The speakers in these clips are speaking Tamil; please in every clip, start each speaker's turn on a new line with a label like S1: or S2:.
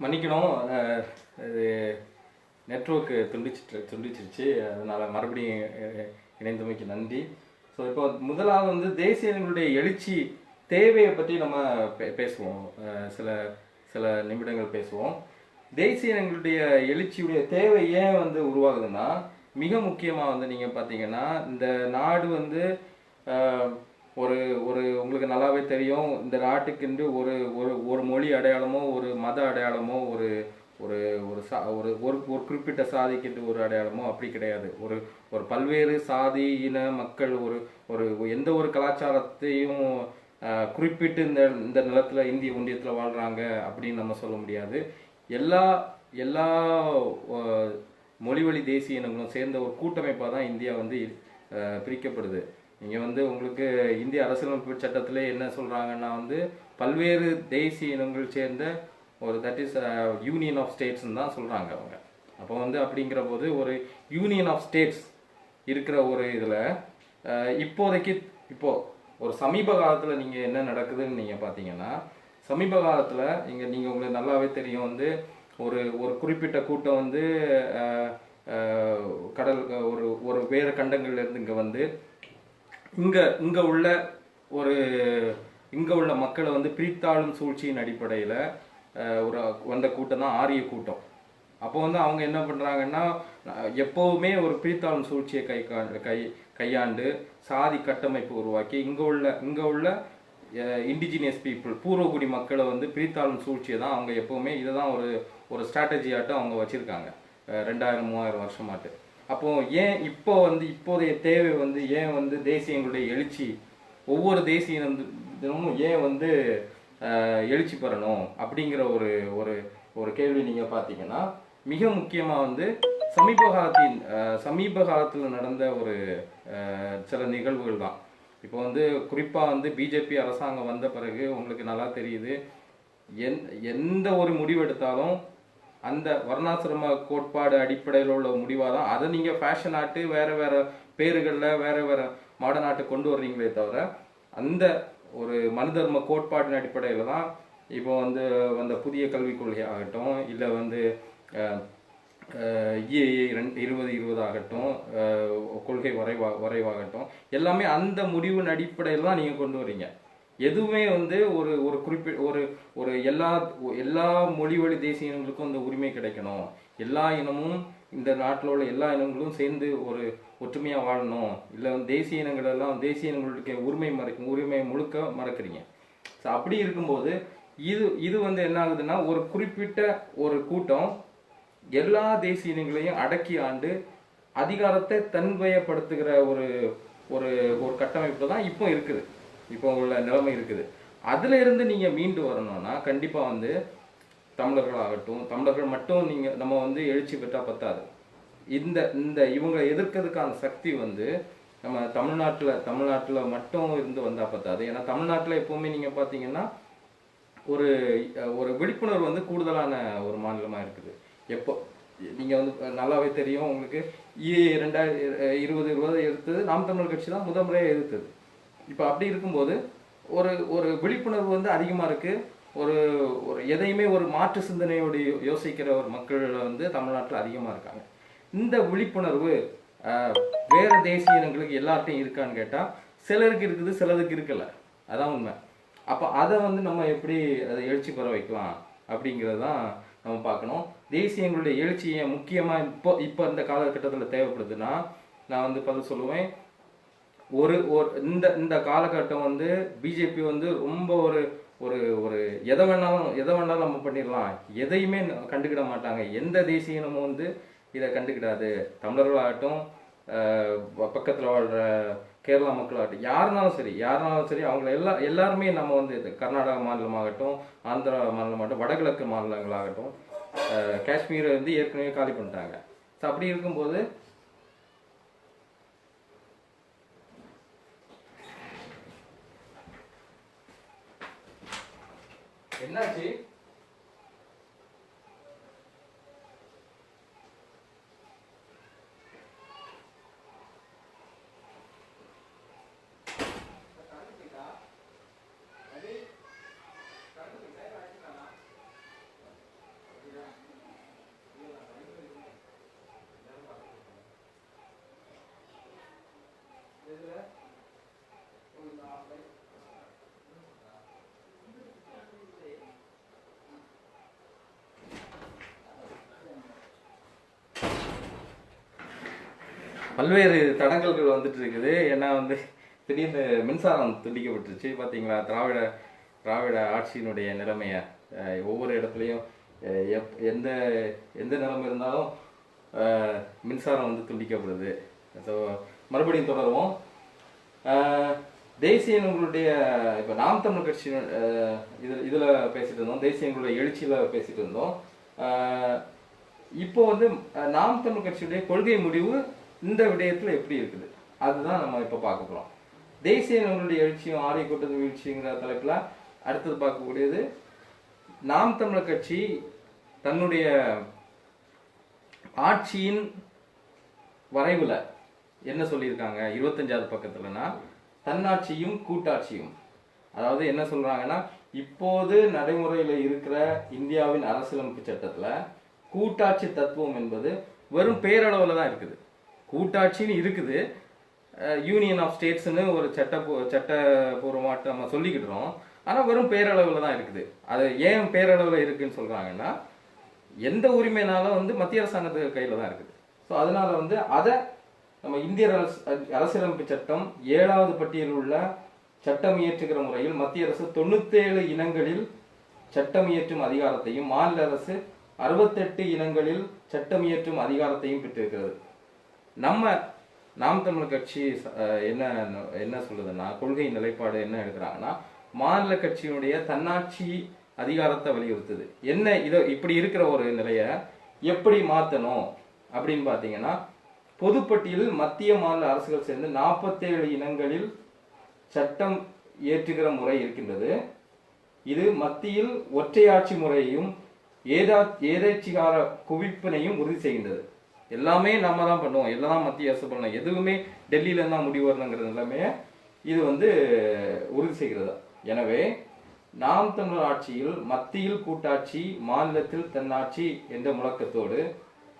S1: மன்னிக்கணும். இது நெட்ஒர்க்கு துண்டிச்சிட்டு துண்டிச்சிருச்சு. அதனால் மறுபடியும் இணைந்தமைக்கு நன்றி. ஸோ இப்போ முதலாவது வந்து தேசியங்களுடைய எழுச்சி தேவையை பற்றி நம்ம பே- பேசுவோம். சில சில நிமிடங்கள் பேசுவோம். தேசியங்களுடைய எழுச்சியுடைய தேவை ஏன் வந்து உருவாகுதுன்னா மிக முக்கியமாக வந்து நீங்கள் பார்த்தீங்கன்னா இந்த நாடு வந்து ஒரு ஒரு உங்களுக்கு நல்லாவே தெரியும் இந்த நாட்டுக்கென்று ஒரு ஒரு ஒரு மொழி அடையாளமோ ஒரு மத அடையாளமோ ஒரு ஒரு ஒரு சா ஒரு ஒரு ஒரு குறிப்பிட்ட சாதிக்கின்ற ஒரு அடையாளமோ அப்படி கிடையாது. ஒரு ஒரு பல்வேறு சாதி இன மக்கள் ஒரு ஒரு எந்த ஒரு கலாச்சாரத்தையும் குறிப்பிட்டு இந்த இந்த நிலத்தில் இந்திய ஒன்றியத்தில் வாழ்கிறாங்க அப்படின்னு நம்ம சொல்ல முடியாது. எல்லா எல்லா மொழிவழி தேசிய இனங்களும் சேர்ந்த ஒரு கூட்டமைப்பாக தான் இந்தியா வந்து பிரிக்கப்படுது. இங்கே வந்து உங்களுக்கு இந்திய அரசியலமைப்பு சட்டத்தில் என்ன சொல்கிறாங்கன்னா வந்து பல்வேறு தேசிய இனங்கள் சேர்ந்த ஒரு தட் இஸ் யூனியன் ஆஃப் ஸ்டேட்ஸ்னு தான் சொல்கிறாங்க அவங்க. அப்போ வந்து அப்படிங்கிற போது ஒரு யூனியன் ஆஃப் ஸ்டேட்ஸ் இருக்கிற ஒரு இதில் uh, இப்போதைக்கு இப்போது ஒரு சமீப காலத்தில் நீங்கள் என்ன நடக்குதுன்னு நீங்கள் பார்த்தீங்கன்னா சமீப காலத்தில் இங்கே நீங்கள் உங்களுக்கு நல்லாவே தெரியும் வந்து ஒரு ஒரு குறிப்பிட்ட கூட்டம் வந்து uh, uh, கடல் ஒரு ஒரு வேறு கண்டங்கள்லேருந்து இங்கே வந்து இங்கே இங்கே உள்ள ஒரு இங்கே உள்ள மக்களை வந்து பிரித்தாளும் சூழ்ச்சியின் அடிப்படையில் ஒரு வந்த கூட்டம் தான் ஆரிய கூட்டம். அப்போ வந்து அவங்க என்ன பண்ணுறாங்கன்னா எப்போவுமே ஒரு பிரித்தாளும் சூழ்ச்சியை கை கா- கை கையாண்டு சாதி கட்டமைப்பு உருவாக்கி இங்கே உள்ள இங்கே உள்ள இண்டிஜினியஸ் பீப்புள் பூர்வகுடி மக்களை வந்து பிரித்தாளும் சூழ்ச்சியை தான் அவங்க எப்போவுமே இதை தான் ஒரு ஒரு ஸ்ட்ராட்டஜியாட்டம் அவங்க வச்சுருக்காங்க. ரெண்டாயிரம் மூவாயிரம் வருஷமாட்டு. அப்போ ஏன் இப்போ வந்து இப்போதைய தேவை வந்து ஏன் வந்து தேசியங்களுடைய எழுச்சி? ஒவ்வொரு தேசிய தினமும் ஏன் வந்து எழுச்சி பெறணும்? அப்படிங்கிற ஒரு ஒரு ஒரு கேள்வி நீங்க பார்த்தீங்கன்னா மிக முக்கியமா வந்து சமீப காலத்தின் சமீப காலத்தில் நடந்த ஒரு சில நிகழ்வுகள் தான். இப்போ வந்து குறிப்பா வந்து பிஜேபி அரசாங்கம் வந்த பிறகு உங்களுக்கு நல்லா தெரியுது எந் எந்த ஒரு முடிவு எடுத்தாலும் அந்த வர்ணாசிரம கோட்பாடு அடிப்படையில் உள்ள முடிவாக தான் அதை நீங்கள் ஃபேஷன் ஆட்டு வேறு வேறு பேர்களில் வேறு வேறு மாடர்ன் ஆட்டு கொண்டு வர்றீங்களே தவிர அந்த ஒரு மனு தர்ம கோட்பாட்டின் அடிப்படையில் தான் இப்போ வந்து அந்த புதிய கல்விக் கொள்கை ஆகட்டும் இல்லை வந்து இஏஏ ரெண்டு இருபது இருபது ஆகட்டும் கொள்கை வரைவா வரைவாகட்டும் எல்லாமே அந்த முடிவின் அடிப்படையில் தான் நீங்கள் கொண்டு வரீங்க எதுவுமே வந்து ஒரு ஒரு குறிப்பிட் ஒரு ஒரு எல்லா எல்லா மொழி வழி தேசிய இனங்களுக்கும் இந்த உரிமை கிடைக்கணும். எல்லா இனமும் இந்த நாட்டில் உள்ள எல்லா இனங்களும் சேர்ந்து ஒரு ஒற்றுமையாக வாழணும். இல்லை தேசிய இனங்கள் எல்லாம் தேசிய இனங்களுக்கு உரிமை மறை உரிமை முழுக்க மறக்கிறீங்க. ஸோ அப்படி இருக்கும்போது இது இது வந்து என்ன ஆகுதுன்னா ஒரு குறிப்பிட்ட ஒரு கூட்டம் எல்லா தேசிய இனங்களையும் அடக்கி ஆண்டு அதிகாரத்தை தன்வயப்படுத்துகிற ஒரு ஒரு ஒரு கட்டமைப்பு தான் இப்போ இருக்குது. இப்போ உள்ள நிலைமை இருக்குது. அதுல இருந்து நீங்க மீண்டு வரணும்னா கண்டிப்பா வந்து தமிழர்களாகட்டும் தமிழர்கள் மட்டும் நீங்க நம்ம வந்து எழுச்சி பெற்றா பத்தாது. இந்த இந்த இவங்க எதிர்க்கிறதுக்கான சக்தி வந்து நம்ம தமிழ்நாட்டில் தமிழ்நாட்டில் மட்டும் இருந்து வந்தால் பத்தாது. ஏன்னா தமிழ்நாட்டில் எப்போவுமே நீங்கள் பார்த்தீங்கன்னா ஒரு ஒரு விழிப்புணர்வு வந்து கூடுதலான ஒரு மாநிலமாக இருக்குது. எப்போ நீங்கள் வந்து நல்லாவே தெரியும் உங்களுக்கு. இ ரெண்டாயிரம் இருபது இருபது எடுத்தது நாம் தமிழர் கட்சி தான் முதல் முறையாக எதிர்த்தது. இப்போ அப்படி இருக்கும்போது ஒரு ஒரு விழிப்புணர்வு வந்து அதிகமாக இருக்குது ஒரு ஒரு எதையுமே ஒரு மாற்று சிந்தனையோடு யோசிக்கிற ஒரு மக்கள் வந்து தமிழ்நாட்டில் அதிகமாக இருக்காங்க. இந்த விழிப்புணர்வு வேறு தேசிய இனங்களுக்கு எல்லார்ட்டையும் இருக்கான்னு கேட்டால் சிலருக்கு இருக்குது சிலருக்கு இருக்கல. அதான் உண்மை. அப்போ அதை வந்து நம்ம எப்படி அதை எழுச்சி பெற வைக்கலாம் அப்படிங்கிறது தான் நம்ம பார்க்கணும். தேசியங்களுடைய எழுச்சியை முக்கியமாக இப்போ இப்போ இந்த காலகட்டத்தில் தேவைப்படுதுன்னா நான் வந்து பதில் சொல்லுவேன். ஒரு ஒரு இந்த இந்த காலகட்டம் வந்து பிஜேபி வந்து ரொம்ப ஒரு ஒரு ஒரு எதை வேணாலும் எதை வேணாலும் நம்ம பண்ணிடலாம். எதையுமே கண்டுக்கிட மாட்டாங்க. எந்த தேசியனமும் வந்து இதை கண்டுக்கிடாது. தமிழர்களாகட்டும் பக்கத்தில் வாழ்கிற கேரளா மக்களாகட்டும் யாருனாலும் சரி யாருனாலும் சரி அவங்கள எல்லா எல்லாருமே நம்ம வந்து இது கர்நாடகா மாநிலமாகட்டும் ஆந்திரா மாநிலமாகட்டும் வடகிழக்கு மாநிலங்களாகட்டும் காஷ்மீரை வந்து ஏற்கனவே காலி பண்ணிட்டாங்க. ஸோ அப்படி இருக்கும்போது என்னாச்சு? பல்வேறு தடங்கல்கள் வந்துட்டு இருக்குது. ஏன்னா வந்து திடீர்னு மின்சாரம் துண்டிக்கப்பட்டுருச்சு. பார்த்தீங்களா திராவிட திராவிட ஆட்சியினுடைய நிலைமையை ஒவ்வொரு இடத்துலையும் எப் எந்த எந்த நிலைமை இருந்தாலும் மின்சாரம் வந்து துண்டிக்கப்படுது. ஸோ மறுபடியும் தொடருவோம். தேசிய தேசியங்களுடைய இப்போ நாம் தமிழ் கட்சி இதில் இதில் பேசிட்டு இருந்தோம். தேசியங்களுடைய எழுச்சியில் பேசிட்டு இருந்தோம். இப்போ வந்து நாம் தமிழ் கட்சியுடைய கொள்கை முடிவு இந்த விடயத்தில் எப்படி இருக்குது? அதுதான் நம்ம இப்போ பார்க்க போகிறோம் தேசிய நம்மளுடைய எழுச்சியும் ஆரிய கூட்டத்து வீழ்ச்சிங்கிற தலைப்பில் அடுத்தது பார்க்கக்கூடியது நாம் தமிழர் கட்சி தன்னுடைய ஆட்சியின் வரைவில் என்ன சொல்லியிருக்காங்க? இருபத்தஞ்சாவது பக்கத்துலனா தன்னாட்சியும் கூட்டாட்சியும். அதாவது என்ன சொல்கிறாங்கன்னா இப்போது நடைமுறையில் இருக்கிற இந்தியாவின் அரசியலமைப்பு சட்டத்தில் கூட்டாட்சி தத்துவம் என்பது வெறும் பேரளவில் தான் இருக்குது. கூட்டாட்சின்னு இருக்குது. யூனியன் ஆஃப் ஸ்டேட்ஸ்னு ஒரு சட்ட சட்டபூர்வமாக நம்ம சொல்லிக்கிட்டுறோம் ஆனால் வெறும் பேரளவில் தான் இருக்குது. அது ஏன் பேரளவில் இருக்குன்னு சொல்கிறாங்கன்னா எந்த உரிமைனாலும் வந்து மத்திய அரசாங்கத்து கையில் தான் இருக்குது. ஸோ அதனால வந்து அதை நம்ம இந்திய அரசு அரசியலமைப்பு சட்டம் ஏழாவது பட்டியலில் உள்ள சட்டம் இயற்றுகிற முறையில் மத்திய அரசு தொண்ணூத்தேழு இனங்களில் சட்டம் இயற்றும் அதிகாரத்தையும் மாநில அரசு அறுபத்தெட்டு இனங்களில் சட்டம் இயற்றும் அதிகாரத்தையும் பெற்றிருக்கிறது. நம்ம நாம் தமிழர் கட்சி என்ன என்ன சொல்லுதுன்னா கொள்கை நிலைப்பாடு என்ன எடுக்கிறாங்கன்னா மாநில கட்சியினுடைய தன்னாட்சி அதிகாரத்தை வலியுறுத்துது. என்ன இதை இப்படி இருக்கிற ஒரு நிலையை எப்படி மாத்தணும் அப்படின்னு பார்த்தீங்கன்னா பொதுப்பட்டியலில் மத்திய மாநில அரசுகள் சேர்ந்து நாற்பத்தேழு இனங்களில் சட்டம் இயற்றுகிற முறை இருக்கின்றது. இது மத்தியில் ஒற்றையாட்சி முறையையும் ஏதா ஏதேச்சிகார குவிப்பினையும் உறுதி செய்கின்றது. எல்லாமே நம்ம தான் பண்ணுவோம். எல்லாம் மத்திய அரசு பண்ணலாம். எதுவுமே டெல்லியில தான் முடிவு வரணுங்கிறது எல்லாமே இது வந்து உறுதி செய்கிறது? எனவே நாம் தமிழர் ஆட்சியில் மத்தியில் கூட்டாட்சி மாநிலத்தில் தன்னாட்சி என்ற முழக்கத்தோடு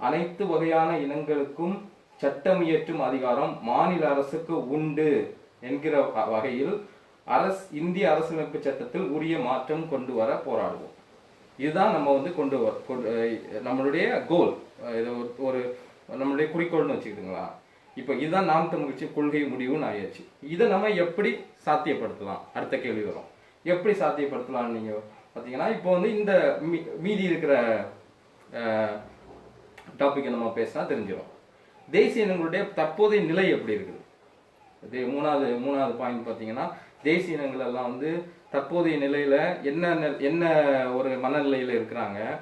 S1: அனைத்து வகையான இனங்களுக்கும் சட்டம் இயற்றும் அதிகாரம் மாநில அரசுக்கு உண்டு என்கிற வ- வகையில் அரசு இந்திய அரசியலமைப்பு சட்டத்தில் உரிய மாற்றம் கொண்டு வர போராடுவோம். இதுதான் நம்ம வந்து கொண்டு வர கொண்டு நம்மளுடைய கோல் ஏதோ ஒரு- ஒரு நம்மளுடைய குறிக்கோள்னு வச்சுக்கிட்டுங்களா? இப்போ இதுதான் நாம் தமிழ்ச்சி கொள்கை முடிவுன்னு ஆயாச்சு இதை நம்ம எப்படி சாத்தியப்படுத்தலாம்? அடுத்த கேள்வி வரும். எப்படி சாத்தியப்படுத்தலாம்னு நீங்கள் பார்த்தீங்கன்னா இப்போ வந்து இந்த மீ- மீதி இருக்கிற டாப்பிக்கை நம்ம பேசினா தெரிஞ்சிடும் தேசிய இனங்களுடைய தற்போதைய நிலை எப்படி இருக்குது? இது மூணாவது மூணாவது பாயிண்ட் பார்த்தீங்கன்னா தேசிய இனங்கள் எல்லாம் வந்து தற்போதைய நிலையில் என்ன என்ன ஒரு மனநிலையில் இருக்கிறாங்க?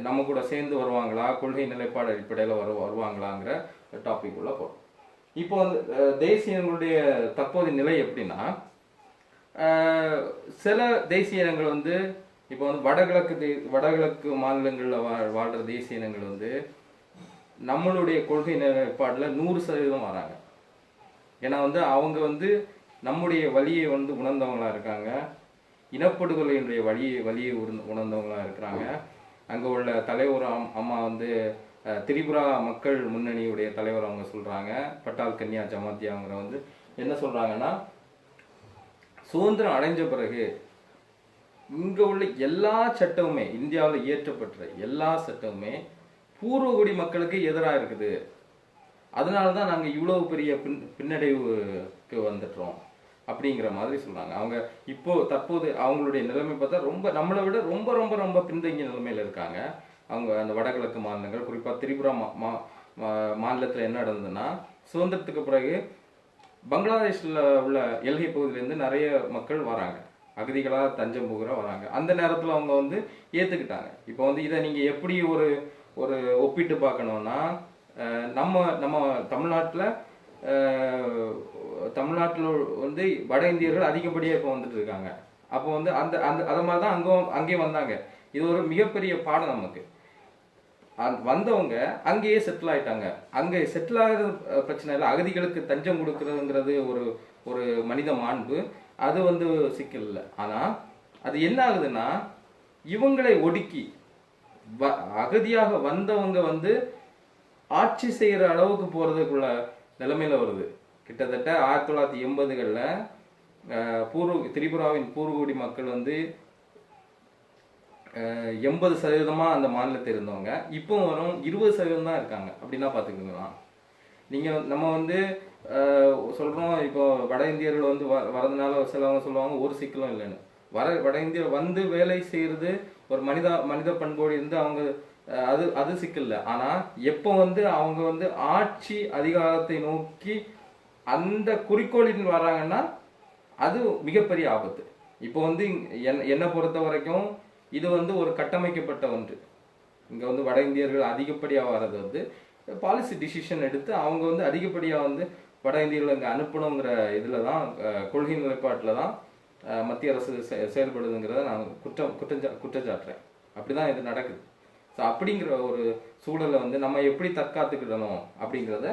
S1: நம்ம கூட சேர்ந்து வருவாங்களா? கொள்கை நிலைப்பாடு அடிப்படையில் வரு வருவாங்களாங்கிற டாபிக் உள்ள போகிறோம் இப்போ வந்து தேசியங்களுடைய தேசிய இனங்களுடைய தற்போதைய நிலை எப்படின்னா சில தேசிய இனங்கள் வந்து இப்போ வந்து வடகிழக்கு தே- வடகிழக்கு மாநிலங்களில் வா வாழ்கிற தேசிய இனங்கள் வந்து நம்மளுடைய கொள்கை நிலைப்பாடில் நூறு சதவீதம் வராங்க. ஏன்னா வந்து அவங்க வந்து நம்முடைய வழியை வந்து உணர்ந்தவங்களா இருக்காங்க. இனப்படுகொலையினுடைய வழியை வழியை உணர்ந்தவங்களாக இருக்கிறாங்க. அங்கே உள்ள தலைவர் அம்- அம்மா வந்து திரிபுரா மக்கள் முன்னணியுடைய தலைவர் அவங்க சொல்கிறாங்க பட்டால் கன்யா ஜமாத்தியா அவங்க வந்து என்ன சொல்கிறாங்கன்னா சுதந்திரம் அடைஞ்ச பிறகு இங்கே உள்ள எல்லா சட்டமுமே இந்தியாவில் இயற்றப்பட்ட எல்லா சட்டமுமே பூர்வகுடி மக்களுக்கு எதிராக இருக்குது. அதனால தான் நாங்கள் இவ்வளோ பெரிய பின் பின்னடைவுக்கு வந்துட்டுறோம் அப்படிங்கிற மாதிரி சொல்றாங்க அவங்க இப்போ தற்போது அவங்களுடைய நிலைமை பார்த்தா ரொம்ப நம்மளை விட ரொம்ப ரொம்ப ரொம்ப பின்தங்கிய நிலைமையில இருக்காங்க. அவங்க அந்த வடகிழக்கு மாநிலங்கள் குறிப்பா திரிபுரா மா மா- மா- மாநிலத்துல என்ன நடந்ததுன்னா சுதந்திரத்துக்கு பிறகு பங்களாதேஷ்ல உள்ள எல்கை பகுதியிலேருந்து நிறைய மக்கள் வராங்க. அகதிகளாக தஞ்சம் புகுற வராங்க. அந்த நேரத்தில் அவங்க வந்து ஏற்றுக்கிட்டாங்க இப்போ வந்து இதை நீங்கள் எப்படி ஒரு ஒரு ஒப்பிட்டு பார்க்கணுன்னா நம்ம நம்ம தமிழ்நாட்டில் தமிழ்நாட்டில் வந்து வட இந்தியர்கள் அதிகப்படியாக இப்போ வந்துட்டு இருக்காங்க. அப்போ வந்து அந்த அந்த அதை மாதிரி தான் அங்கே அங்கேயும் வந்தாங்க. இது ஒரு மிகப்பெரிய பாடம் நமக்கு. வந்தவங்க அங்கேயே செட்டில் ஆயிட்டாங்க. அங்கே செட்டில் ஆகிறது பிரச்சனை இல்லை அகதிகளுக்கு தஞ்சம் கொடுக்குறதுங்கிறது ஒரு ஒரு மனித மாண்பு. அது வந்து சிக்கல் இல்லை ஆனால் அது என்ன ஆகுதுன்னா இவங்களை ஒடுக்கி வ- அகதியாக வந்தவங்க வந்து ஆட்சி செய்கிற அளவுக்கு போகிறதுக்குள்ள நிலைமையில் வருது. கிட்டத்தட்ட ஆயிரத்தி தொள்ளாயிரத்தி எண்பதுகளில் பூர்வ திரிபுராவின் பூர்வகுடி மக்கள் வந்து எண்பது சதவீதமா அந்த மாநிலத்தில் இருந்தவங்க. இப்போ வரும் இருபது சதவீதம் தான் இருக்காங்க. அப்படின்னா பார்த்துக்கோங்களா நீங்க நம்ம வந்து சொல்கிறோம் சொல்றோம் இப்போ வட இந்தியர்கள் வந்து வ- வரதுனால சிலவங்க சொல்லுவாங்க ஒரு சிக்கலும் இல்லைன்னு. வர வட இந்தியர் வந்து வேலை செய்யறது ஒரு மனித மனித பண்போடு இருந்து அவங்க அஹ், அது அது சிக்கல் இல்லை. ஆனா எப்போ வந்து அவங்க வந்து ஆட்சி அதிகாரத்தை நோக்கி அந்த குறிக்கோளின் வராங்கன்னா அது மிகப்பெரிய ஆபத்து. இப்போ வந்து என்னை பொறுத்த வரைக்கும் இது வந்து ஒரு கட்டமைக்கப்பட்ட ஒன்று. இங்கே வந்து வட இந்தியர்கள் அதிகப்படியாக வர்றது வந்து பாலிசி டிசிஷன் எடுத்து அவங்க வந்து அதிகப்படியாக வந்து வட இந்தியர்கள் இங்கே அனுப்பணுங்கிற இதில் தான் கொள்கை நிலைப்பாட்டில் தான் மத்திய அரசு செ- செயல்படுதுங்கிறத நான் குற்றம் குற்றஞ்சா குற்றச்சாட்டுறேன் அப்படிதான் இது நடக்குது. ஸோ அப்படிங்கிற ஒரு சூழலை வந்து நம்ம எப்படி தற்காத்துக்கிடணும் அப்படிங்கிறத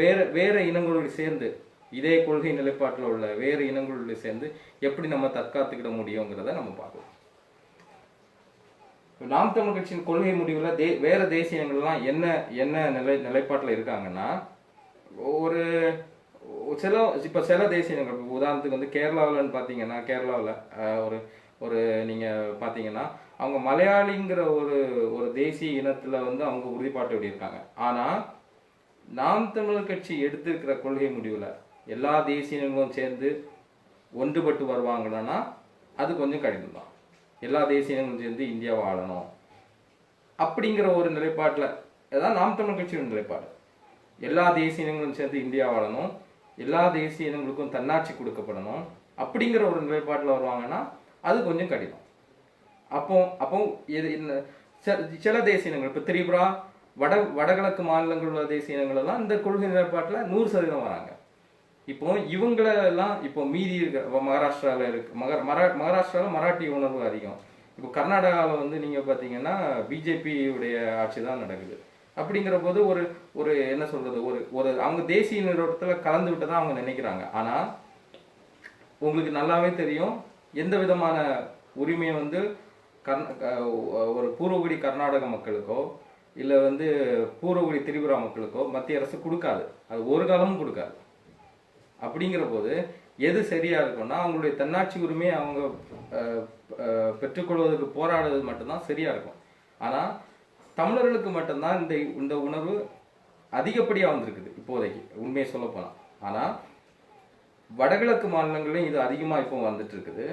S1: வேற வேற இனங்களோடு சேர்ந்து இதே கொள்கை நிலைப்பாட்டில் உள்ள வேறு இனங்களோடு சேர்ந்து எப்படி நம்ம தற்காத்துக்கிட முடியுங்கிறத நம்ம பார்க்கலாம் நாம் தமிழ் கட்சியின் கொள்கை முடிவுல தே வேற தேசியங்கள்லாம் என்ன என்ன நிலை நிலைப்பாட்டில் இருக்காங்கன்னா ஒரு சில இப்போ சில தேசியங்கள் உதாரணத்துக்கு வந்து கேரளாவில்னு பார்த்தீங்கன்னா கேரளாவில் ஒரு ஒரு நீங்கள் பார்த்தீங்கன்னா அவங்க மலையாளிங்கிற ஒரு ஒரு தேசிய இனத்தில் வந்து அவங்க உறுதிப்பாட்டோடு இருக்காங்க. ஆனால் நாம் தமிழர் கட்சி எடுத்திருக்கிற கொள்கை முடிவில் எல்லா தேசியங்களும் சேர்ந்து ஒன்றுபட்டு வருவாங்கன்னா அது கொஞ்சம் கடினம் தான் எல்லா தேசியங்களும் சேர்ந்து இந்தியாவை ஆளணும் அப்படிங்கிற ஒரு நிலைப்பாட்டில் அதான் நாம் தமிழர் கட்சியோட நிலைப்பாடு. எல்லா தேசிய இனங்களும் சேர்ந்து இந்தியா வாழணும். எல்லா தேசிய இனங்களுக்கும் தன்னாட்சி கொடுக்கப்படணும். அப்படிங்கிற ஒரு நிலைப்பாட்டில் வருவாங்கன்னா அது கொஞ்சம் கடினம். அப்போ அப்போ எது சில- சில தேசிய இனங்கள் இப்போ திரிபுரா வட வடகிழக்கு மாநிலங்கள் உள்ள தேசிய இனங்கள் எல்லாம் இந்த கொள்கை நிலைப்பாட்டில் நூறு சதவீதம் வராங்க. இப்போ இவங்களெல்லாம் இப்போ மீதி இருக்க மகாராஷ்டிராவில் இருக்கு மகா மரா மகாராஷ்டிராவில் மராட்டி உணர்வு அதிகம். இப்போ கர்நாடகாவில் வந்து நீங்கள் பார்த்தீங்கன்னா பிஜேபியுடைய ஆட்சி தான் நடக்குது. அப்படிங்கிற போது ஒரு ஒரு என்ன சொல்றது ஒரு ஒரு அவங்க தேசிய நிறுவனத்தில் கலந்து விட்டு தான் அவங்க நினைக்கிறாங்க. ஆனால் உங்களுக்கு நல்லாவே தெரியும் எந்த விதமான உரிமையை வந்து கர்ந க- ஒரு பூர்வகுடி கர்நாடக மக்களுக்கோ இல்லை வந்து பூர்வகுடி திரிபுரா மக்களுக்கோ மத்திய அரசு கொடுக்காது. அது ஒரு காலமும் கொடுக்காது. அப்படிங்கிற போது எது சரியாக இருக்கும்னா அவங்களுடைய தன்னாட்சி உரிமையை அவங்க பெற்றுக்கொள்வதற்கு போராடுவது மட்டும்தான் சரியாக இருக்கும். ஆனால் தமிழர்களுக்கு மட்டும்தான் இந்த இந்த உணர்வு அதிகப்படியாக வந்திருக்குது இப்போதைக்கு. உண்மையை சொல்ல போனால் ஆனால் வடகிழக்கு மாநிலங்களையும் இது அதிகமாக இப்போ வந்துட்டு இருக்குது.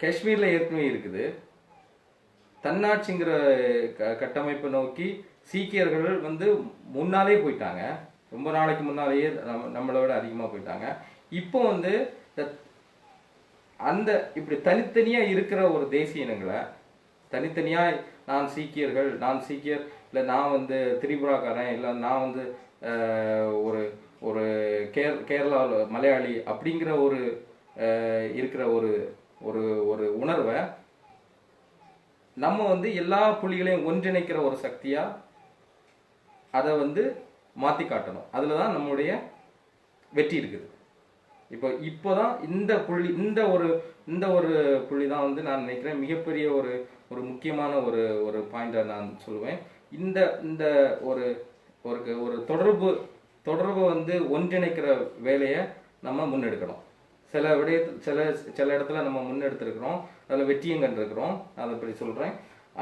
S1: காஷ்மீரில் ஏற்கனவே இருக்குது. தன்னாட்சிங்கிற க- கட்டமைப்பை நோக்கி சீக்கியர்கள் வந்து முன்னாலே போயிட்டாங்க. ரொம்ப நாளைக்கு முன்னாலேயே நம்ம நம்மளை விட அதிகமாக போயிட்டாங்க. இப்போ வந்து அந்த இப்படி தனித்தனியாக இருக்கிற ஒரு தேசிய இனங்களை தனித்தனியாக நான் சீக்கியர்கள் நான் சீக்கியர் இல்லை நான் வந்து திரிபுராக்காரன் இல்லை நான் வந்து ஒரு ஒரு கேர் கேரளாவில் மலையாளி அப்படிங்கிற ஒரு இருக்கிற ஒரு ஒரு ஒரு உணர்வை நம்ம வந்து எல்லா புள்ளிகளையும் ஒன்றிணைக்கிற ஒரு சக்தியாக அதை வந்து மாற்றி காட்டணும். அதில் தான் நம்முடைய வெற்றி இருக்குது. இப்போ இப்போ தான் இந்த புள்ளி இந்த ஒரு இந்த ஒரு புள்ளி தான் வந்து நான் நினைக்கிறேன் மிகப்பெரிய ஒரு ஒரு முக்கியமான ஒரு ஒரு பாயிண்டை நான் சொல்லுவேன். இந்த இந்த ஒரு ஒரு ஒரு தொடர்பு தொடர்பு வந்து ஒன்றிணைக்கிற வேலையை நம்ம முன்னெடுக்கணும். சில விடய சில சில இடத்துல நம்ம முன்னெடுத்துருக்குறோம். அதில் வெற்றியும் கண்டிருக்கிறோம். அதை பற்றி சொல்கிறேன்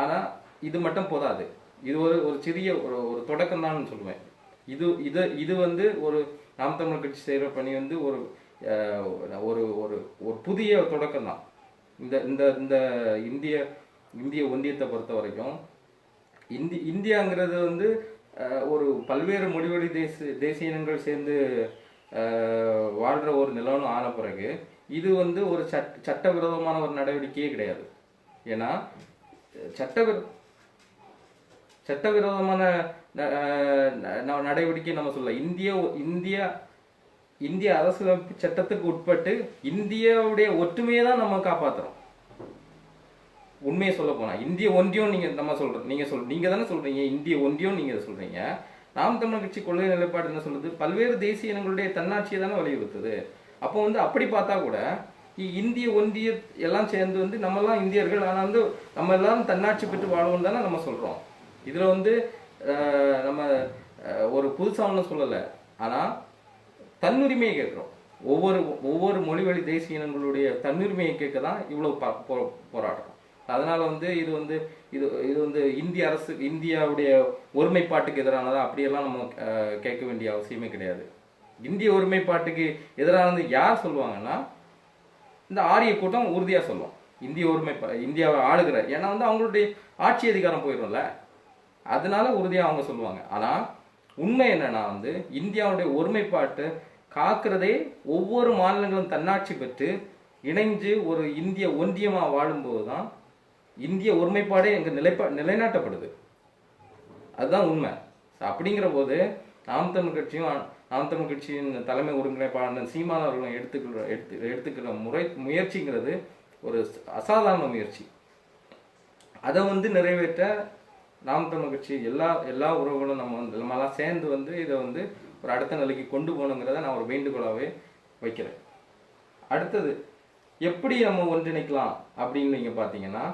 S1: ஆனால் இது மட்டும் போதாது. இது ஒரு ஒரு சிறிய ஒரு ஒரு தொடக்கம் தான் சொல்லுவேன். இது இது இது வந்து ஒரு நாம் தமிழர் கட்சி செய்கிற பணி வந்து ஒரு ஒரு ஒரு ஒரு புதிய தொடக்கம் தான். இந்த இந்த இந்த இந்திய இந்திய ஒன்றியத்தை பொறுத்த வரைக்கும் இந்தி இந்தியாங்கிறது வந்து ஒரு பல்வேறு மொழிவழி தேச தேசிய இனங்கள் சேர்ந்து வாழ்கிற ஒரு நிலம்னு ஆன பிறகு இது வந்து ஒரு சட் சட்டவிரோதமான ஒரு நடவடிக்கையே கிடையாது. ஏன்னா சட்டவிர சட்டவிரோதமான நடவடிக்கை நம்ம சொல்ல இந்திய இந்திய இந்திய அரசியலமைப்பு சட்டத்துக்கு உட்பட்டு இந்தியாவுடைய ஒற்றுமையை தான் நம்ம காப்பாத்துறோம். உண்மையை சொல்ல போனால் இந்திய ஒன்றியம் நீங்கள் நம்ம சொல்கிறோம் நீங்கள் சொல் நீங்கள் தானே சொல்கிறீங்க இந்திய ஒன்றியம் நீங்கள் சொல்கிறீங்க நாம் தமிழர் கட்சி கொள்கை நிலைப்பாடு என்ன சொல்லுது? பல்வேறு தேசிய இனங்களுடைய தன்னாட்சியை தானே வலியுறுத்துது. அப்போ வந்து அப்படி பார்த்தா கூட இ- இந்திய ஒன்றிய எல்லாம் சேர்ந்து வந்து நம்மெல்லாம் இந்தியர்கள் ஆனால் வந்து நம்ம எல்லாம் தன்னாட்சி பெற்று வாழ்வோம் தானே நம்ம சொல்கிறோம் இதில் வந்து நம்ம ஒரு புதுசாக ஒன்றும் சொல்லலை. ஆனால் தன்னுரிமையை கேட்குறோம். ஒவ்வொரு ஒவ்வொரு மொழிவழி தேசிய இனங்களுடைய தன்னுரிமையை கேட்க தான் இவ்வளோ போ- போராட்டம் அதனால வந்து இது வந்து இது இது வந்து இந்திய அரசு இந்தியாவுடைய ஒருமைப்பாட்டுக்கு எதிரானதா? அப்படியெல்லாம் நம்ம கேட்க வேண்டிய அவசியமே கிடையாது. இந்திய ஒருமைப்பாட்டுக்கு எதிரானது யார் சொல்லுவாங்கன்னா இந்த ஆரிய கூட்டம் உறுதியாக சொல்லும். இந்திய ஒருமைப்பா இந்தியாவை ஆளுகிற ஏன்னா வந்து அவங்களுடைய ஆட்சி அதிகாரம் போயிடும்ல. அதனால உறுதியாக அவங்க சொல்லுவாங்க. ஆனால் உண்மை என்னன்னா வந்து இந்தியாவுடைய ஒருமைப்பாட்டை காக்கிறதே ஒவ்வொரு மாநிலங்களும் தன்னாட்சி பெற்று இணைஞ்சு ஒரு இந்திய ஒன்றியமாக வாழும்போது தான் இந்திய ஒருமைப்பாடே எங்கள் நிலைப்பா நிலைநாட்டப்படுது. அதுதான் உண்மை. அப்படிங்கிற போது நாம் தமிழ் கட்சியும் நாம் தமிழ் கட்சியின் தலைமை ஒருங்கிணைப்பாளர் சீமான் அவர்களும் எடுத்துக்கிற எடுத்து எடுத்துக்கிற முறை முயற்சிங்கிறது ஒரு அசாதாரண முயற்சி. அதை வந்து நிறைவேற்ற நாம் தமிழ் கட்சி எல்லா எல்லா உறவுகளும் நம்ம வந்து நம்மலாம் சேர்ந்து வந்து இதை வந்து ஒரு அடுத்த நிலைக்கு கொண்டு போகணுங்கிறத நான் ஒரு வேண்டுகோளாகவே வைக்கிறேன். அடுத்தது எப்படி நம்ம ஒன்றிணைக்கலாம் அப்படின்னு நீங்கள் பார்த்தீங்கன்னா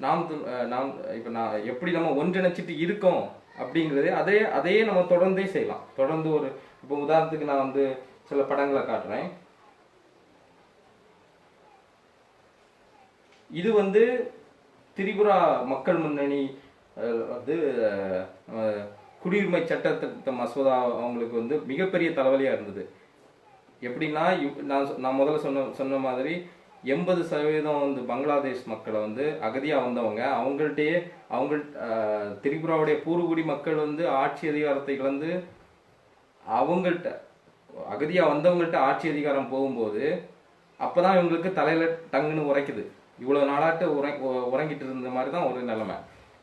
S1: நாம் நாம் இப்போ நான் எப்படி நம்ம ஒன்றிணைச்சிட்டு இருக்கோம் அப்படிங்கிறதே அதே அதையே நம்ம தொடர்ந்தே செய்யலாம். தொடர்ந்து ஒரு இப்போ உதாரணத்துக்கு நான் வந்து சில படங்களை காட்டுறேன். இது வந்து திரிபுரா மக்கள் முன்னணி அஹ், வந்து குடியுரிமை சட்டத்திருத்த மசோதா அவங்களுக்கு வந்து மிகப்பெரிய தலைவலியா இருந்தது. எப்படின்னா நான் சொ- நான் முதல்ல சொன்ன சொன்ன மாதிரி எண்பது சதவீதம் வந்து பங்களாதேஷ் மக்களை வந்து அகதியாக வந்தவங்க. அவங்கள்ட்டயே அவங்க திரிபுராவுடைய பூர்வகுடி மக்கள் வந்து ஆட்சி அதிகாரத்தை கலந்து அவங்கள்ட்ட அகதியாக வந்தவங்கள்ட்ட ஆட்சி அதிகாரம் போகும்போது அப்போ தான் இவங்களுக்கு தலையில் டங்குன்னு உரைக்குது. இவ்வளோ நாளாட்டு உரை உறங்கிட்டு இருந்த மாதிரி தான் ஒரு நிலைமை.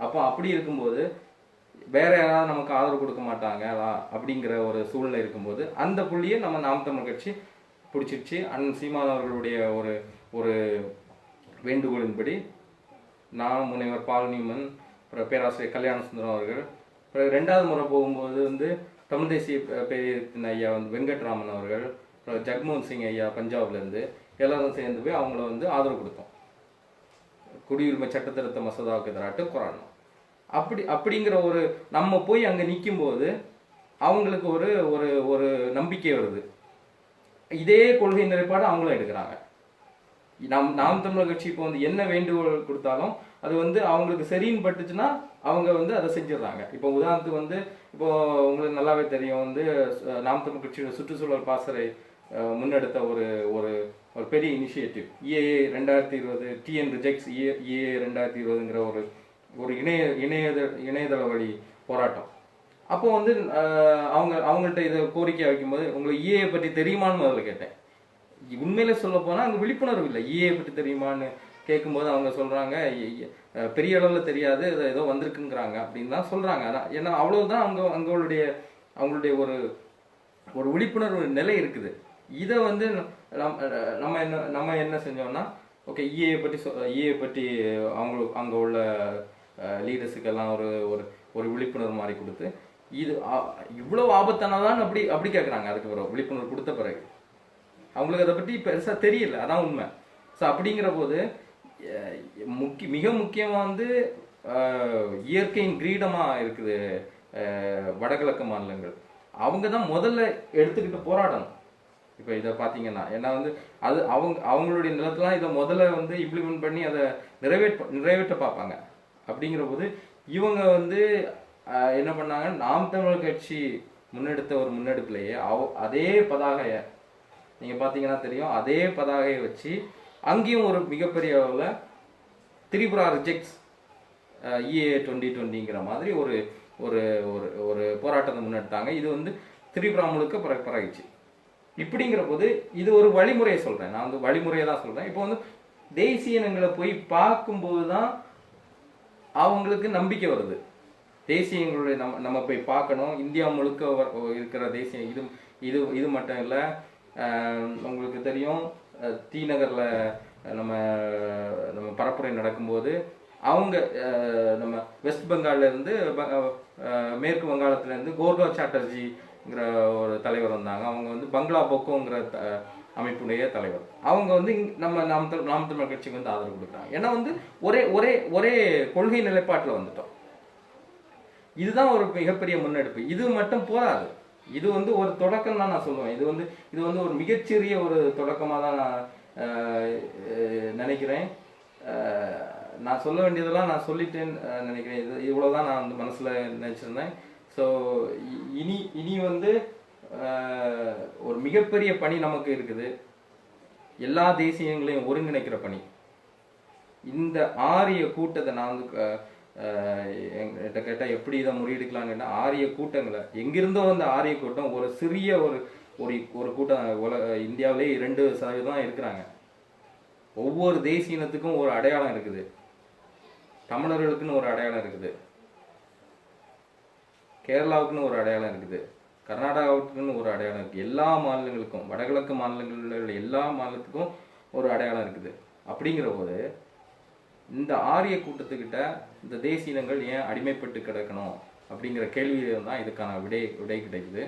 S1: அப்போ அப்படி இருக்கும்போது வேற யாராவது நமக்கு ஆதரவு கொடுக்க மாட்டாங்களா அப்படிங்கிற ஒரு சூழ்நிலை இருக்கும்போது அந்த புள்ளியை நம்ம நாம் தமிழ் கட்சி பிடிச்சிருச்சு. அண்ணன் சீமான் அவர்களுடைய ஒரு ஒரு வேண்டுகோளின்படி நான் முனைவர் பால் நியூமன் அப்புறம் பேராசிரியர் கல்யாண சுந்தரம் அவர்கள் அப்புறம் ரெண்டாவது முறை போகும்போது வந்து தமிழ் தேசிய பேரியத்தின் ஐயா வந்து வெங்கட்ராமன் அவர்கள் அப்புறம் ஜக்மோகன் சிங் ஐயா பஞ்சாப்லேருந்து எல்லாரும் சேர்ந்து போய் அவங்கள வந்து ஆதரவு கொடுத்தோம். குடியுரிமை சட்ட திருத்த மசோதாவுக்கு எதிராட்டு குரானோம் அப்படி அப்படிங்கிற ஒரு நம்ம போய் அங்கே நிற்கும்போது அவங்களுக்கு ஒரு ஒரு ஒரு நம்பிக்கை வருது. இதே கொள்கை நிலைப்பாடு அவங்களும் எடுக்கிறாங்க. நாம் நாம் தமிழர் கட்சி இப்போ வந்து என்ன வேண்டுகோள் கொடுத்தாலும் அது வந்து அவங்களுக்கு சரின்னு பட்டுச்சுன்னா அவங்க வந்து அதை செஞ்சிடுறாங்க. இப்போ உதாரணத்துக்கு வந்து இப்போ உங்களுக்கு நல்லாவே தெரியும் வந்து நாம் தமிழ் கட்சியோட சுற்றுச்சூழல் பாசறை முன்னெடுத்த ஒரு ஒரு ஒரு பெரிய இனிஷியேட்டிவ் இஏஏ ரெண்டாயிரத்தி இருபது டிஎன் ரிஜெக்ட்ஸ் இஏ இஏ ரெண்டாயிரத்தி இருபதுங்கிற ஒரு ஒரு இணைய இணையத இணையதள வழி போராட்டம். அப்போ வந்து அவங்க அவங்கள்ட்ட இதை கோரிக்கை வைக்கும்போது உங்களுக்கு இஏ பற்றி தெரியுமான்னு முதல்ல கேட்டேன். உண்மையிலே சொல்ல போனால் அங்கே விழிப்புணர்வு இல்லை. ஈஏ பற்றி தெரியுமான்னு கேட்கும்போது அவங்க சொல்கிறாங்க "இ- பெரிய அளவில் தெரியாது இது ஏதோ வந்திருக்குங்கிறாங்க அப்படின்னு தான் சொல்கிறாங்க ஆனா ஏன்னா அவ்வளோதான் அவங்க அவங்களுடைய அவங்களுடைய ஒரு ஒரு விழிப்புணர்வு நிலை இருக்குது. இதை வந்து நம்ம நம்ம என்ன நம்ம என்ன செஞ்சோம்னா ஓகே இஏ பற்றி சொ இஏ பற்றி அவங்களுக்கு அங்கே உள்ள லீடர்ஸுக்கெல்லாம் ஒரு ஒரு ஒரு விழிப்புணர்வு மாதிரி கொடுத்து இது இவ்வளோ ஆபத்தானதான் அப்படி அப்படி கேட்குறாங்க அதுக்கு பிறகு விழிப்புணர்வு கொடுத்த பிறகு. அவங்களுக்கு அதை பற்றி பெருசாக தெரியல அதான் உண்மை. ஸோ அப்படிங்கிற போது முக்கிய மிக முக்கியமாக வந்து இயற்கையின் கிரீடமாக இருக்குது வடகிழக்கு மாநிலங்கள். அவங்க தான் முதல்ல எடுத்துக்கிட்டு போராடணும். இப்போ இதை பார்த்தீங்கன்னா ஏன்னா வந்து அது அவங்க அவங்களுடைய நிலத்தெலாம் இதை முதல்ல வந்து இம்ப்ளிமெண்ட் பண்ணி அதை நிறைவேற்ற நிறைவேற்ற பார்ப்பாங்க. அப்படிங்கிற போது இவங்க வந்து என்ன பண்ணாங்க நாம் தமிழ் கட்சி முன்னெடுத்த ஒரு முன்னெடுப்புலையே அவ அதே பதாகையை நீங்கள் பார்த்தீங்கன்னா தெரியும் அதே பதாகையை வச்சு அங்கேயும் ஒரு மிகப்பெரிய அளவில் திரிபுரா ரிஜெக்ட்ஸ் இஏ டுவெண்ட்டி டுவெண்ட்டிங்கிற மாதிரி ஒரு ஒரு ஒரு ஒரு போராட்டத்தை முன்னெடுத்தாங்க. இது வந்து திரிபுரா முழுக்க பிற பரவிச்சு. இப்படிங்கிற போது இது ஒரு வழிமுறையை சொல்கிறேன் நான் வந்து வழிமுறையை தான் சொல்கிறேன் இப்போ வந்து தேசிய இனங்களை போய் பார்க்கும்போது தான் அவங்களுக்கு நம்பிக்கை வருது. தேசியங்களுடைய நம்ம நம்ம போய் பார்க்கணும். இந்தியா முழுக்க இருக்கிற தேசியம் இது இது இது மட்டும் இல்லை உங்களுக்கு தெரியும் அஹ், டி நம்ம நம்ம பரப்புரை நடக்கும்போது அவங்க நம்ம வெஸ்ட் பெங்கால்லேருந்து மேற்கு வங்காளத்துலேருந்து கோர்கா சாட்டர்ஜிங்கிற ஒரு தலைவர் வந்தாங்க. அவங்க வந்து பங்களா பொக்கோங்கிற த- அமைப்புடைய தலைவர். அவங்க வந்து நம்ம நாம் தமிழ் நாம் தமிழ் கட்சிக்கு வந்து ஆதரவு கொடுக்குறாங்க. ஏன்னா வந்து ஒரே ஒரே ஒரே கொள்கை நிலைப்பாட்டில் வந்துட்டோம். இதுதான் ஒரு மிகப்பெரிய முன்னெடுப்பு. இது மட்டும் போதாது. இது வந்து ஒரு தொடக்கம் தான் நான் சொல்லுவேன். இது வந்து இது வந்து ஒரு மிகச்சிறிய ஒரு தொடக்கமாக தான் நான் நினைக்கிறேன். நான் சொல்ல வேண்டியதெல்லாம் நான் சொல்லிட்டேன்னு நினைக்கிறேன். இது இவ்வளோ தான் நான் வந்து மனசில் நினச்சிருந்தேன். ஸோ இனி இனி வந்து ஒரு மிகப்பெரிய பணி நமக்கு இருக்குது. எல்லா தேசியங்களையும் ஒருங்கிணைக்கிற பணி. இந்த ஆரிய கூட்டத்தை நான் வந்து என்கிட்ட கேட்டால் எப்படி இதை முறியடிக்கலாம்னு கேட்டால் ஆரிய கூட்டங்களை. எங்கிருந்தோ வந்த ஆரிய கூட்டம் ஒரு சிறிய ஒரு ஒரு ஒரு கூட்டம் உல இந்தியாவிலே இரண்டு சதவீதம் தான் இருக்கிறாங்க. ஒவ்வொரு தேசிய இனத்துக்கும் ஒரு அடையாளம் இருக்குது. தமிழர்களுக்குன்னு ஒரு அடையாளம் இருக்குது. கேரளாவுக்குன்னு ஒரு அடையாளம் இருக்குது. கர்நாடகாவுக்குன்னு ஒரு அடையாளம் இருக்குது எல்லா மாநிலங்களுக்கும் வடகிழக்கு மாநிலங்களில் உள்ள எல்லா மாநிலத்துக்கும் ஒரு அடையாளம் இருக்குது. அப்படிங்கிற போது இந்த ஆரிய கூட்டத்துக்கிட்ட இந்த தேசிய இனங்கள் ஏன் அடிமைப்பட்டு கிடக்கணும் அப்படிங்கிற கேள்வியில் தான் இதுக்கான விடை விடை கிடைக்குது.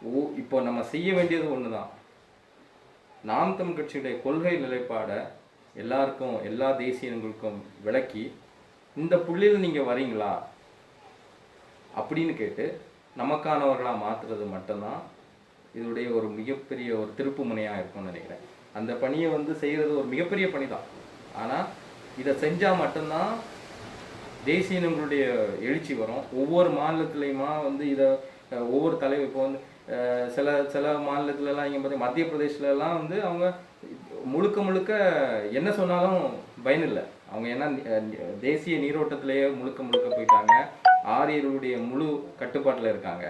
S1: ஓ இப்போ நம்ம செய்ய வேண்டியது ஒன்று தான் நாம் தமிழ் கட்சியுடைய கொள்கை நிலைப்பாடை எல்லாருக்கும் எல்லா தேசிய இனங்களுக்கும் விளக்கி இந்த புள்ளியில் நீங்கள் வரீங்களா அப்படின்னு கேட்டு நமக்கானவர்களாக மாற்றுறது மட்டும்தான் இதனுடைய ஒரு மிகப்பெரிய ஒரு திருப்பு முனையாக இருக்கும்னு நினைக்கிறேன். அந்த பணியை வந்து செய்கிறது ஒரு மிகப்பெரிய பணி தான் ஆனால் இதை செஞ்சால் மட்டும்தான் தேசிய இனங்களுடைய எழுச்சி வரும். ஒவ்வொரு மாநிலத்துலேயுமா வந்து இதை ஒவ்வொரு தலைவர் இப்போ வந்து சில சில மாநிலத்துலலாம் இங்கே பார்த்தீங்கன்னா மத்திய பிரதேஷ்லலாம் வந்து அவங்க முழுக்க முழுக்க என்ன சொன்னாலும் பயனில்லை. அவங்க என்ன தேசிய நீரோட்டத்திலேயே முழுக்க முழுக்க போயிட்டாங்க. ஆரியர்களுடைய முழு கட்டுப்பாட்டில் இருக்காங்க.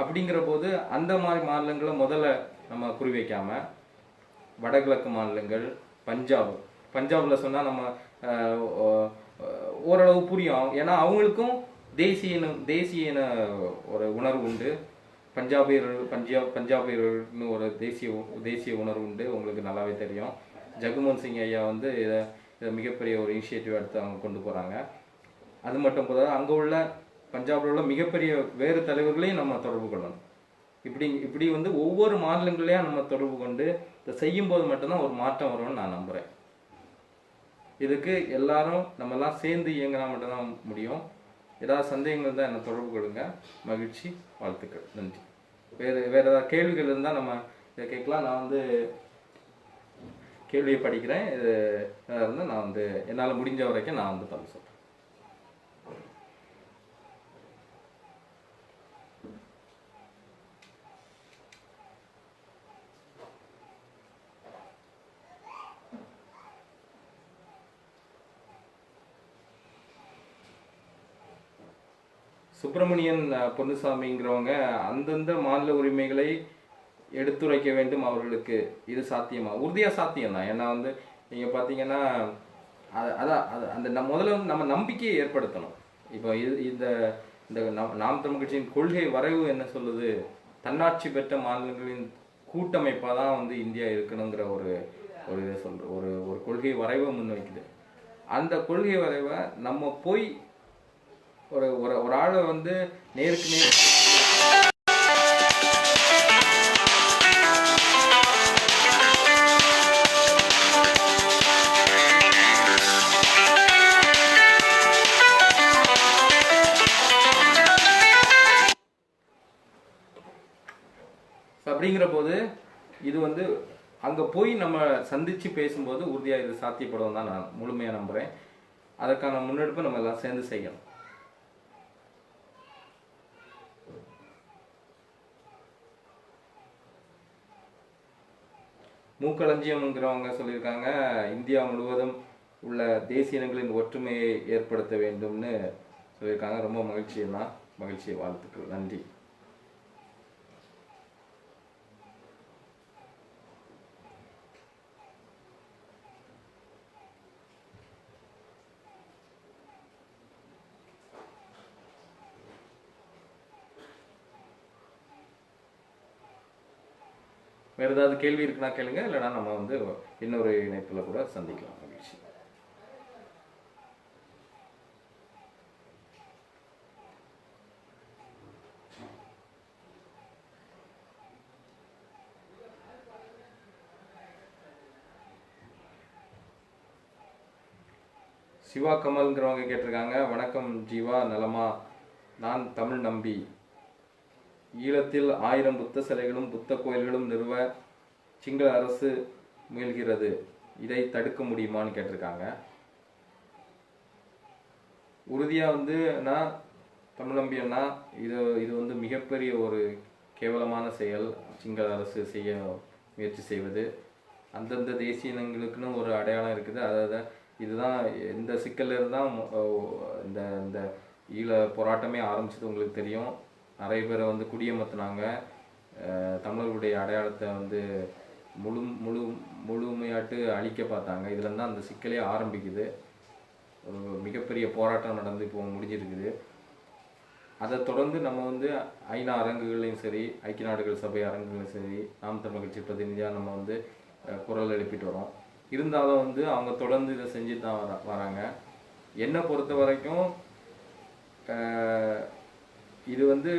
S1: அப்படிங்கிற போது அந்த மாதிரி மாநிலங்களை முதல்ல நம்ம குறி வடகிழக்கு மாநிலங்கள் பஞ்சாப் பஞ்சாப்ல சொன்னா நம்ம ஓரளவு புரியும். ஏன்னா அவங்களுக்கும் தேசிய இன தேசிய இன ஒரு உணர்வு உண்டு. பஞ்சாபியர்கள் பஞ்சாப் பஞ்சாபியர்கள்னு ஒரு தேசிய தேசிய உணர்வு உண்டு. உங்களுக்கு நல்லாவே தெரியும். ஜெகமோகன் சிங் ஐயா வந்து இதை இதை மிகப்பெரிய ஒரு இனிஷியேட்டிவ் எடுத்து அவங்க கொண்டு போகிறாங்க அது மட்டும் போதாது அங்கே உள்ள பஞ்சாபில் உள்ள மிகப்பெரிய வேறு தலைவர்களையும் நம்ம தொடர்பு கொள்ளணும். இப்படி இப்படி வந்து ஒவ்வொரு மாநிலங்களையும் நம்ம தொடர்பு கொண்டு இதை செய்யும்போது மட்டும்தான் ஒரு மாற்றம் வரும்னு நான் நம்புகிறேன் இதுக்கு எல்லாரும் நம்மெல்லாம் சேர்ந்து இயங்கினா மட்டும்தான் முடியும். ஏதாவது சந்தேகங்கள் இருந்தால் என்னை தொடர்பு கொடுங்க மகிழ்ச்சி வாழ்த்துக்கள். நன்றி. வேறு வேறு ஏதாவது கேள்விகள் இருந்தால் நம்ம இதை கேட்கலாம். நான் வந்து கேள்வியை படிக்கிறேன். இது இருந்தால் நான் வந்து என்னால் முடிஞ்ச வரைக்கும் நான் வந்து பதில் சொல்கிறேன் சுப்பிரமணியன் பொன்னுசாமிங்கிறவங்க அந்தந்த மாநில உரிமைகளை எடுத்துரைக்க வேண்டும் அவர்களுக்கு. இது சாத்தியமா? உறுதியாக சாத்தியம் தான். ஏன்னா வந்து நீங்கள் பார்த்தீங்கன்னா அது அதான் அது அந்த நம்ம முதல்ல வந்து நம்ம நம்பிக்கையை ஏற்படுத்தணும். இப்போ இது இந்த இந்த நாம் நாம் தமிழ் கட்சியின் கொள்கை வரைவு என்ன சொல்லுது? தன்னாட்சி பெற்ற மாநிலங்களின் கூட்டமைப்பாக தான் வந்து இந்தியா இருக்கணுங்கிற ஒரு ஒரு இதை சொல்ற ஒரு ஒரு கொள்கை வரைவை முன்வைக்குது. அந்த கொள்கை வரைவை நம்ம போய் ஒரு ஒரு ஒரு ஆளை வந்து நேருக்கு நேர் அப்படிங்கிற போது இது வந்து அங்கே போய் நம்ம சந்தித்து பேசும்போது உறுதியாக இது சாத்தியப்படும் தான் நான் முழுமையாக நம்புகிறேன் அதற்கான முன்னெடுப்பை நம்ம எல்லாம் சேர்ந்து செய்யணும். மூக்களஞ்சியம்ங்கிறவங்க சொல்லியிருக்காங்க. இந்தியா முழுவதும் உள்ள தேசிய இனங்களின் ஒற்றுமையை ஏற்படுத்த வேண்டும்னு சொல்லியிருக்காங்க. ரொம்ப மகிழ்ச்சி தான் மகிழ்ச்சி வாழ்த்துக்கள். நன்றி. வேற ஏதாவது கேள்வி இருக்குன்னா கேளுங்க. இல்லைன்னா நம்ம வந்து இன்னொரு இணைப்புல கூட சந்திக்கலாம். மகிழ்ச்சி. சிவா கமல்ங்கிறவங்க கேட்டிருக்காங்க. வணக்கம் ஜீவா நலமா? நான் தமிழ் நம்பி. ஈழத்தில் ஆயிரம் புத்த சிலைகளும் புத்த கோயில்களும் நிறுவ சிங்கள அரசு முயல்கிறது. இதை தடுக்க முடியுமான்னு கேட்டிருக்காங்க. உறுதியாக வந்து நான் தமிழம்பி அண்ணா இது இது வந்து மிகப்பெரிய ஒரு கேவலமான செயல். சிங்கள அரசு செய்ய முயற்சி செய்வது. அந்தந்த தேசிய இனங்களுக்குன்னு ஒரு அடையாளம் இருக்குது. அதாவது இதுதான் இந்த சிக்கல்ல இருந்து தான் இந்த இந்த ஈழ போராட்டமே ஆரம்பிச்சது உங்களுக்கு தெரியும். நிறைய பேரை வந்து குடியமர்த்தினாங்க தமிழர்களுடைய அடையாளத்தை வந்து முழு முழு முழுமையாட்டு அழிக்க பார்த்தாங்க. இதுல தான் அந்த சிக்கலே ஆரம்பிக்குது. ஒரு மிகப்பெரிய போராட்டம் நடந்து இப்போ முடிஞ்சிருக்குது. அதை தொடர்ந்து நம்ம வந்து ஐநா அரங்குகளையும் சரி ஐக்கிய நாடுகள் சபை அரங்குகளையும் சரி நாம் தமிழ் கட்சி பிரதிநிதியாக நம்ம வந்து குரல் எழுப்பிட்டு வரோம். இருந்தாலும் வந்து அவங்க தொடர்ந்து இதை செஞ்சு தான் வர வராங்க. என்னை பொறுத்த வரைக்கும் இது வந்து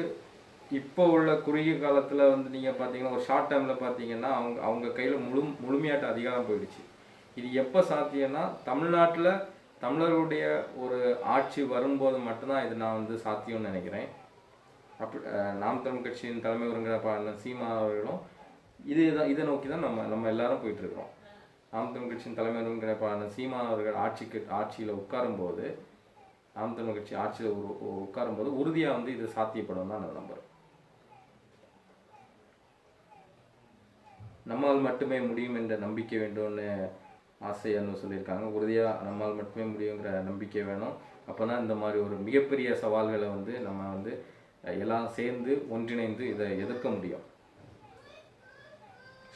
S1: இப்போ உள்ள குறுகிய காலத்தில் வந்து நீங்கள் பார்த்தீங்கன்னா ஒரு ஷார்ட் டைமில் பார்த்தீங்கன்னா அவங்க அவங்க கையில் முழு முழுமையாட்ட அதிகாரம் போயிடுச்சு. இது எப்போ சாத்தியம்னா தமிழ்நாட்டில் தமிழர்களுடைய ஒரு ஆட்சி வரும்போது மட்டும்தான் இது நான் வந்து சாத்தியம்னு நினைக்கிறேன். அப்படி நாம் தமிழ் கட்சியின் தலைமை ஒருங்கிற சீமா அவர்களும் இது தான் இதை நோக்கி தான் நம்ம நம்ம எல்லாரும் போயிட்டுருக்கிறோம். நாம் தமிழ் கட்சியின் தலைமை ஒருங்கிற சீமா அவர்கள் ஆட்சிக்கு ஆட்சியில் உட்காரும்போது நாம் தமிழ் கட்சி ஆட்சியில் உட்காரும் போது உறுதியாக வந்து இது சாத்தியப்படும் தான் நான் நம்புகிறேன் நம்மால் மட்டுமே முடியும் என்ற நம்பிக்கை வேண்டும்னு ஆசைன்னு சொல்லியிருக்காங்க. உறுதியாக நம்மால் மட்டுமே முடியுங்கிற நம்பிக்கை வேணும். அப்போ தான் இந்த மாதிரி ஒரு மிகப்பெரிய சவால்களை வந்து நம்ம வந்து எல்லாம் சேர்ந்து ஒன்றிணைந்து இதை எதிர்க்க முடியும்.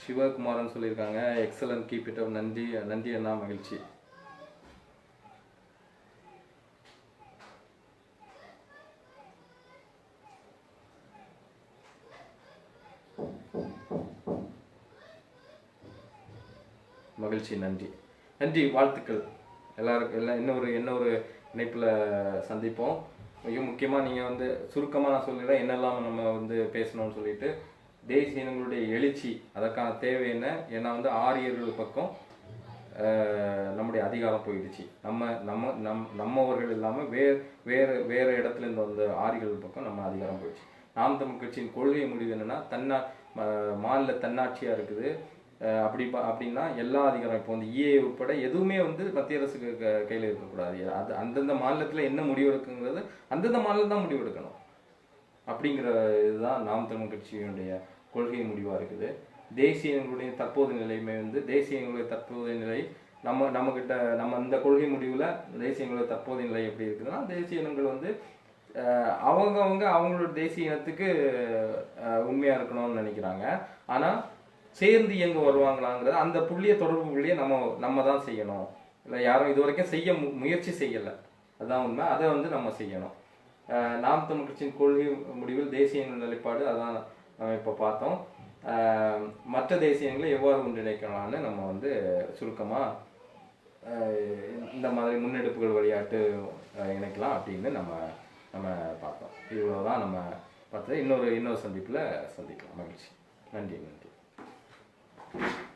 S1: சிவகுமாரன் சொல்லியிருக்காங்க எக்ஸலன்ட் கீப் இட் அப் நன்றி நன்றி அண்ணா மகிழ்ச்சி. மகிழ்ச்சி நன்றி. நன்றி வாழ்த்துக்கள். எல்லாருக்கும் எல்லாம் இன்னொரு இன்னொரு இணைப்பில் சந்திப்போம். மிக முக்கியமாக நீங்கள் வந்து சுருக்கமாக நான் சொல்லிடுறேன் என்னெல்லாம் நம்ம வந்து பேசணும்னு சொல்லிட்டு. தேசிய இனங்களுடைய எழுச்சி அதற்கான தேவை என்ன? ஏன்னா வந்து ஆரியர்கள் பக்கம் நம்முடைய அதிகாரம் போயிடுச்சு. நம்ம நம்ம நம் நம்மவர்கள் இல்லாமல் வேறு வேறு வேறு இடத்துல இருந்து வந்த ஆரியர்கள் பக்கம் நம்ம அதிகாரம் போயிடுச்சு. நாம் தமிழ் கட்சியின் கொள்கை முடிவு என்னென்னா தன்னா மாநில தன்னாட்சியாக இருக்குது. அப்படி பா- அப்படின்னா எல்லா அதிகாரம் இப்போ வந்து இஏ உட்பட எதுவுமே வந்து மத்திய அரசுக்கு க- இருக்கக்கூடாது. அது அந்தந்த மாநிலத்தில் என்ன முடிவு எடுக்குங்கிறது அந்தந்த மாநிலம் தான் முடிவு எடுக்கணும் அப்படிங்கிற இதுதான் நாம் தமிழ் கட்சியினுடைய கொள்கை முடிவாக இருக்குது. தேசியங்களுடைய தற்போதைய நிலைமை வந்து தேசியங்களுடைய தற்போதைய நிலை நம்ம நம்மக்கிட்ட நம்ம இந்த கொள்கை முடிவில் தேசியங்களுடைய தற்போதைய நிலை எப்படி இருக்குதுன்னா தேசிய இனங்கள் வந்து அவங்கவுங்க அவங்களோட தேசிய இனத்துக்கு உண்மையாக இருக்கணும்னு நினைக்கிறாங்க. ஆனால் சேர்ந்து இயங்க வருவாங்களாங்கிறது அந்த புள்ளிய தொடர்பு புள்ளியை நம்ம நம்ம தான் செய்யணும். இல்லை யாரும் இது வரைக்கும் செய்ய மு- முயற்சி செய்யலை. அதான் உண்மை. அதை வந்து நம்ம செய்யணும். நாம் தமிழ் கட்சியின் கொள்கை முடிவில் தேசிய நிலைப்பாடு அதான் நம்ம இப்போ பார்த்தோம். மற்ற தேசியங்களை எவ்வாறு ஒன்றிணைக்கலாம்னு நம்ம வந்து சுருக்கமாக இந்த மாதிரி முன்னெடுப்புகள் விளையாட்டு இணைக்கலாம் அப்படின்னு நம்ம நம்ம பார்த்தோம். இவ்வளோதான் நம்ம பார்த்தது. இன்னொரு இன்னொரு சந்திப்பில் சந்திக்கலாம். மகிழ்ச்சி. நன்றி. நன்றி